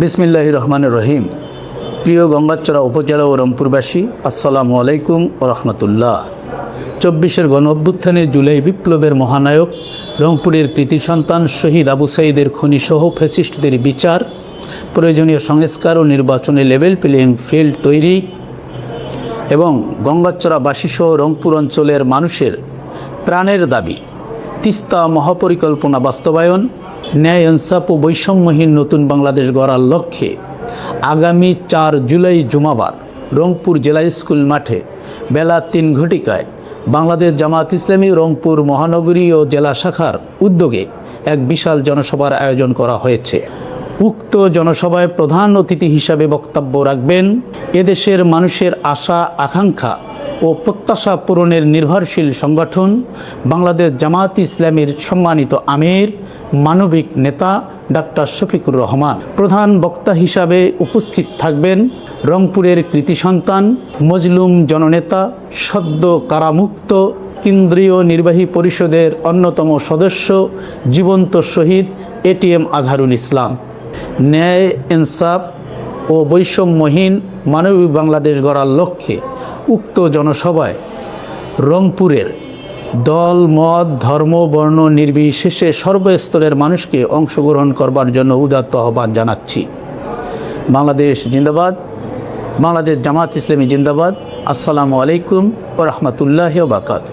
বিসমিল্লাহ রহমান রহিম প্রিয় গঙ্গাচড়া উপজেলা ও রংপুরবাসী, আসসালামু আলাইকুম ও রহমতুল্লাহ। চব্বিশের গণ অভ্যুত্থানে জুলাই বিপ্লবের মহানায়ক, রংপুরের কৃতি সন্তান শহীদ আবু সাইদের খনিসহ ফ্যাসিস্টদের বিচার, প্রয়োজনীয় সংস্কার ও নির্বাচনে লেভেল প্লেয়িং ফিল্ড তৈরি এবং গঙ্গাচড়াবাসীসহ রংপুর অঞ্চলের মানুষের প্রাণের দাবি, তিস্তা মহাপরিকল্পনা বাস্তবায়ন ন্যায় ইনসাফ ও বৈষম্যহীন নতুন বাংলাদেশ গড়ার লক্ষ্যে আগামী চার জুলাই জুমাবার রংপুর জেলা স্কুল মাঠে বেলা তিন ঘটিকায় বাংলাদেশ জামাত ইসলামী রংপুর মহানগরী ও জেলা শাখার উদ্যোগে এক বিশাল জনসভার আয়োজন করা হয়েছে। উক্ত জনসভায় প্রধান অতিথি হিসাবে বক্তব্য রাখবেন এদেশের মানুষের আশা, আকাঙ্ক্ষা ও প্রত্যাশা পূরণের নির্ভরশীল সংগঠন, বাংলাদেশ জামাত ইসলামীর সম্মানিত আমির, মানবিক নেতা ডাক্তার শফিকুর রহমান। প্রধান বক্তা হিসাবে উপস্থিত থাকবেন রংপুরের কৃতি সন্তান, মজলুম জননেতা, সদ্য কারামুক্ত কেন্দ্রীয় নির্বাহী পরিষদের অন্যতম সদস্য, জীবন্ত শহীদ এটিএম আজহারুল ইসলাম। ন্যায়, ইনসাফ ও বৈষম্যহীন মানবিক বাংলাদেশ গড়ার লক্ষ্যে উক্ত জনসভায় রংপুরের দল, মত, ধর্ম, বর্ণ নির্বিশেষে সর্বস্তরের মানুষকে অংশগ্রহণ করবার জন্য উদাত্ত আহ্বান জানাচ্ছি। বাংলাদেশ জিন্দাবাদ, বাংলাদেশ জামাত ইসলামী জিন্দাবাদ। আসসালামু আলাইকুম ও রহমতুল্লাহ বাকাত